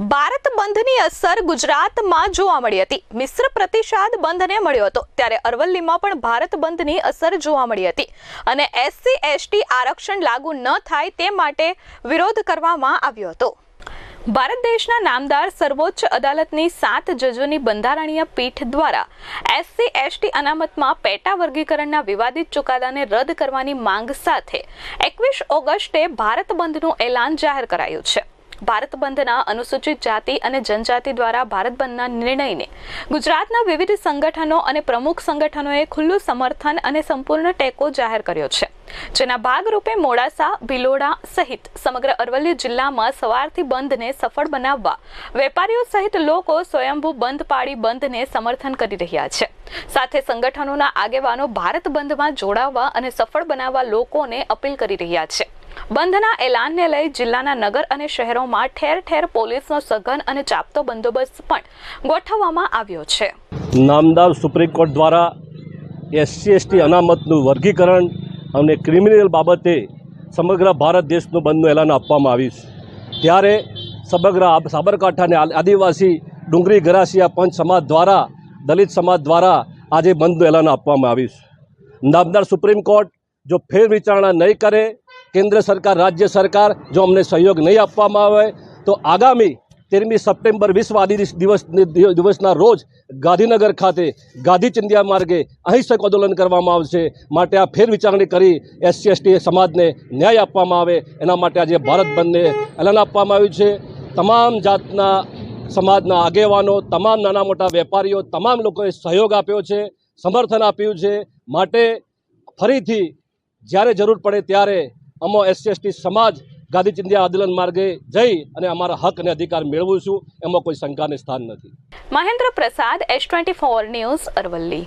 ભારત બંધની અસર ગુજરાતમાં જોવા મળી હતી. મિશ્ર પ્રતિસાદ બંધને મળ્યો હતો. ત્યારે અરવલ્લીમાં પણ ભારત બંધની અસર જોવા મળી હતી અને એસસી, એસટી આરક્ષણ લાગુ ન થાય તે માટે વિરોધ કરવામાં આવ્યો હતો. ભારત દેશના નામદાર સર્વોચ્ચ અદાલતની સાત જજોની બંધારણીય પીઠ દ્વારા એસસી, એસટી અનામતમાં પેટા વર્ગીકરણના વિવાદિત ચુકાદાને રદ કરવાની માંગ સાથે એકવીસ ઓગસ્ટે ભારત બંધનું એલાન જાહેર કરાયું છે. ભારત બંધના અનુસૂચિત જાતિ અને જનજાતિ દ્વારા ભારત બંધના નિર્ણયને ગુજરાતના વિવિધ સંગઠનો અને પ્રમુખ સંગઠનોએ ખુલ્લું સમર્થન અને સંપૂર્ણ ટેકો જાહેર કર્યો છે. જેના ભાગરૂપે મોડાસા, ભિલોડા સહિત સમગ્ર અરવલ્લી જિલ્લામાં સવારથી બંધને સફળ બનાવવા વેપારીઓ સહિત લોકો સ્વયંભૂ બંધ પાડી બંધને સમર્થન કરી રહ્યા છે. સાથે સંગઠનોના આગેવાનો ભારત બંધમાં જોડાવા અને સફળ બનાવવા લોકોને અપીલ કરી રહ્યા છે. બંધના એલાનને લઈ જિલ્લાના નગર અને શહેરોમાં ઠેર ઠેર પોલીસનો સઘન અને ચાપતો બંદોબસ્ત પણ ગોઠવવામાં આવ્યો છે. નામદાર સુપ્રીમ કોર્ટ દ્વારા એસસી, એસટી અનામતનું વર્ગીકરણ અને ક્રિમિનલ બાબતે સમગ્ર ભારત દેશનું બંધનું એલાન આપવામાં આવ્યું ત્યારે સમગ્ર સાબરકાંઠાને આદિવાસી ડુંગરી ગરાસિયા પંચ સમાજ દ્વારા, દલિત સમાજ દ્વારા આજે બંધનું એલાન આપવામાં આવ્યું છે. નામદાર સુપ્રીમ કોર્ટ જો ફેર વિચારણા નહીં કરે, કેન્દ્ર સરકાર, રાજ્ય સરકાર, જો અમને સહયોગ નહીં આપવામાં આવે, તો આગામી તેરમી સપ્ટેમ્બર વિશ્વ આદિવાસી દિવસ, દિવસના રોજ ગાંધીનગર ખાતે ગાંધી ચિંધ્યા માર્ગે અહિંસક આંદોલન કરવામાં આવશે. માટે આ ફેર વિચારણી કરી એસસી, એસટી સમાજને ન્યાય આપવામાં આવે. એના માટે આજે ભારત બંધને એલાન આપવામાં આવ્યું છે. તમામ જાતના સમાજના આગેવાનો, તમામ નાના મોટા વેપારીઓ, તમામ લોકોએ સહયોગ આપ્યો છે, સમર્થન આપ્યું છે. માટે ફરીથી જ્યારે જરૂર પડે ત્યારે અમો એસસી સમાજ ગાંધી ચિંધ્યા આંદોલન માર્ગે જઈ અને અમારા હક અને અધિકાર મેળવું છું એમાં કોઈ શંકાને સ્થાન નથી. Mahendra Prasad, S twenty four news Aravalli.